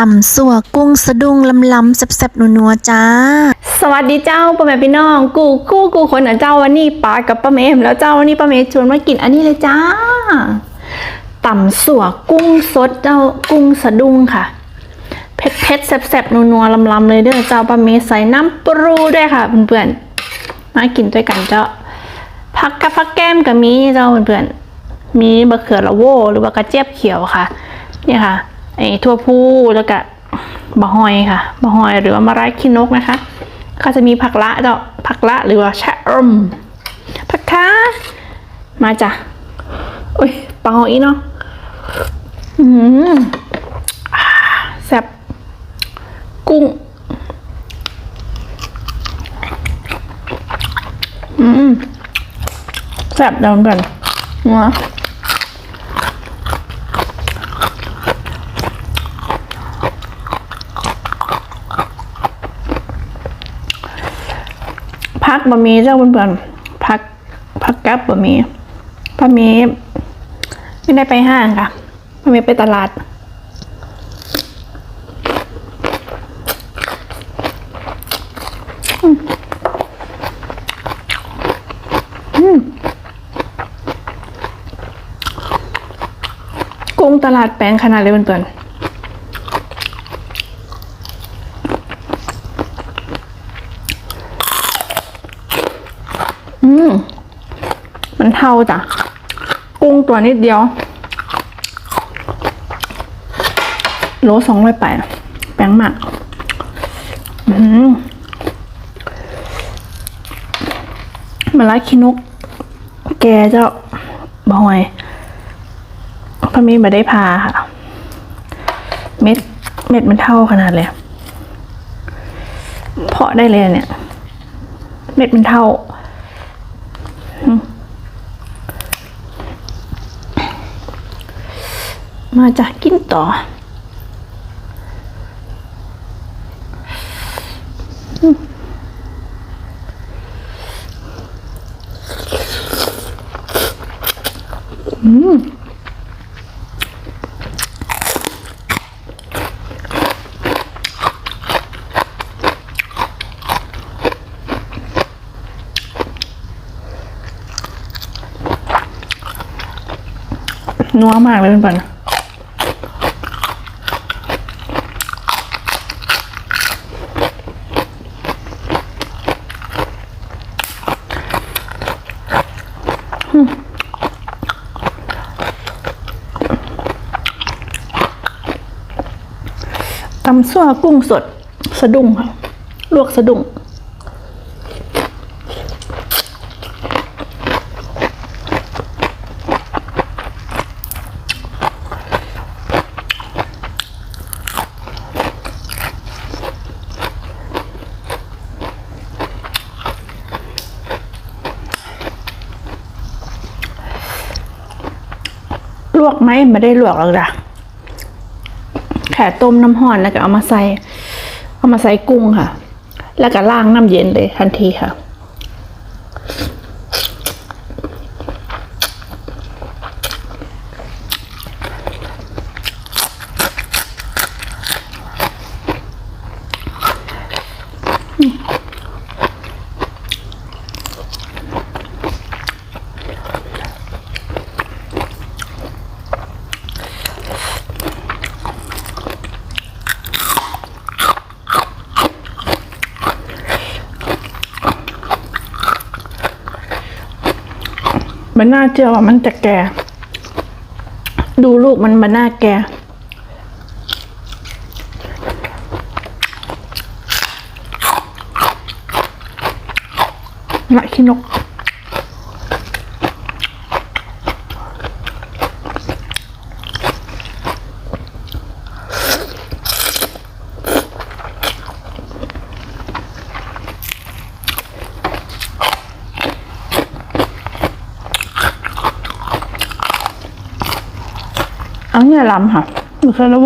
ตำสัวกุ้งสะดุ้งลำลำๆแซ่บๆนัวๆจ้า สวัสดีเจ้าป้าแม่พี่น้อง กูกู้กูคนอะเจ้าวันนี้ป้ากับป้าเมมแล้วเจ้าวันนี้ป้าเมชวนมากินอันนี้เลยจ้าตำสัวกุ้งสดเจ้ากุ้งสะดุ้งค่ะเผ็ดเผ็ดๆแซ่บๆนัวๆลำๆเลยเด้อเจ้าป้าเมใส่น้ำปรูด้วยค่ะเพื่อนๆมากินด้วยกันเจ้าผักกับผักแก้มกับมีเจ้าเพื่อนๆมีบะเขือละโวหรือว่ากระเจี๊ยบเขียวค่ะ เนี่ยค่ะ ไอ้ทั่วพูแล้วก็บะฮอยค่ะบะฮอยหรือว่ามะระขี้นกนะคะ ก็จะมีผักละเจ้าผักละหรือว่าชะอมผักคะมาจ้ะอุ้ยเปาอีเนาะอืมแซ่บกุ้ง อืมแซ่บเดากันนัว พักบะหมี่เจ้าเพื่อนๆพักพักกับบะหมี่บะหมี่ไม่ได้ไปห้างค่ะบะหมี่ไปตลาดกุ้งตลาดแปลงขนาดเลยเพื่อนๆ อืมมันเท่าจ้ะ กุ้งตัวนิดเดียว โลสองร้อยแปดแปลงมากอืมมาลาคินุก แกเจ้าบอยพอมีมาได้พาค่ะ เม็ด เม็ดมันเท่าขนาดเลย เพาะได้เลยเนี่ย เม็ดมันเท่าอืม มาจากกินต่อนัวมากเลยเพื่อนๆ ตำซั่วกุ้งสด สะดุ้งค่ะ ลวกสะดุ้ง วกไหมไม่ได้ลวกหรอกจ้ะแค่ต้มน้ำห่อนแล้วก็เอามาใส่ เอามาใส่กุ้งค่ะ แล้วก็ล้างน้ำเย็นเลยทันทีค่ะ มันน่าเชื่อว่ามันจะแก่ ดูลูกมันมันน่าแก่ละขี้นก อันนี้ลำค่ะหรือเคยร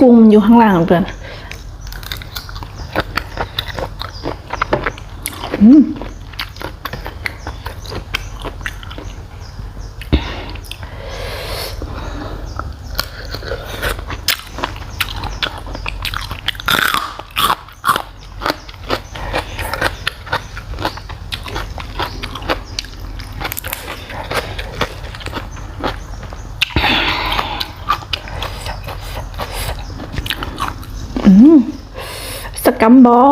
กุ้งมันอยู่ข้างล่างเพื่อนอืม สกัมบอ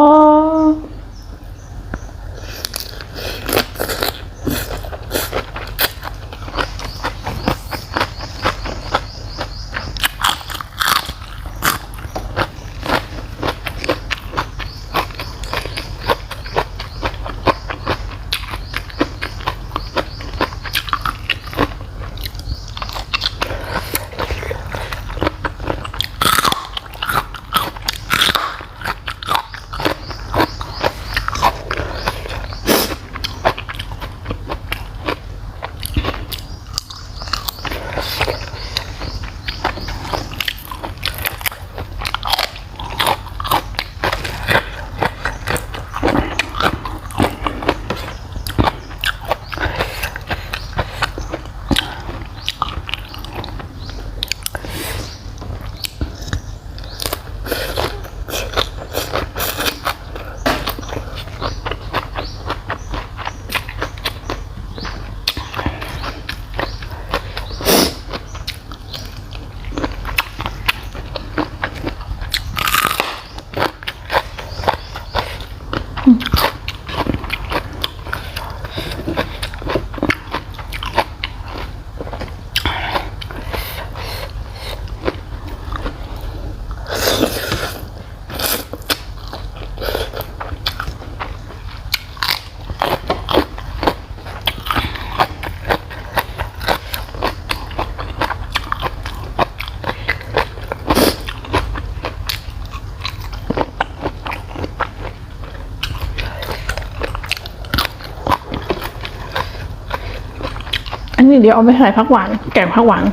อันนี้เดี๋ยวเอาไปใส่ผักหวาน แกงผักหวาน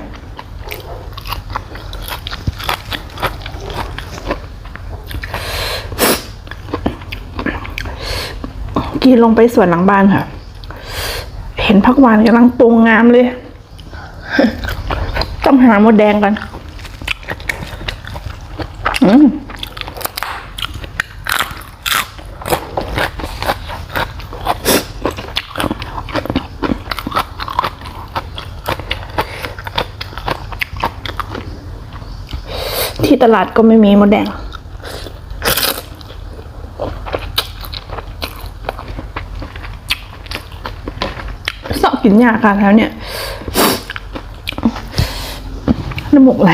กีลงไปสวนหลังบ้านค่ะ เห็นผักหวานกำลังปรุงงามเลย ต้องหาหมดแดงกัน อืม ตลาดก็ไม่มีมดแดง สอบกินยาค่ะแล้วเนี่ยน้ำมูกไหล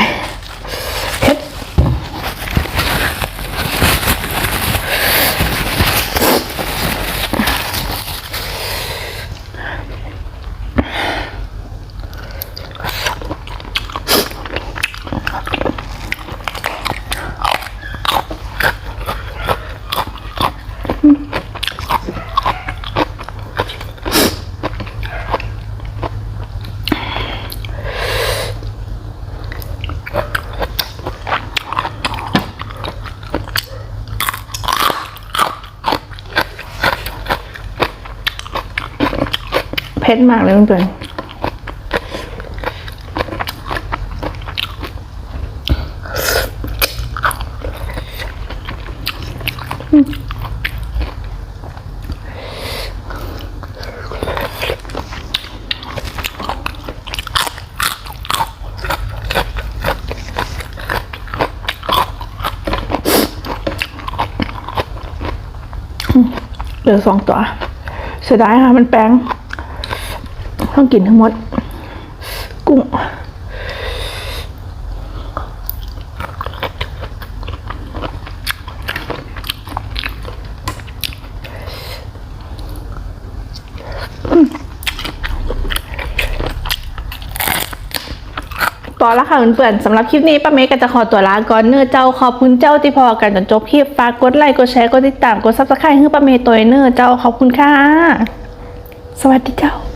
ผ็ดมากเลยเพื่อนเหลือสองตัวเสียดายค่ะมันแป้ง ต้องกินทั้งหมด กุ้งต่อละค่ะเพื่อนๆสำหรับคลิปนี้ป้าเมย์ก็จะขอตัวลาก่อนเนื้อเจ้าขอบคุณเจ้าที่พอกันจนจบคลิปฝากกดไลค์กดแชร์กดติดตามกดซับสไครต์ให้ป้าเมย์ตัวเนื้อเจ้าขอบคุณค่ะ สวัสดีเจ้า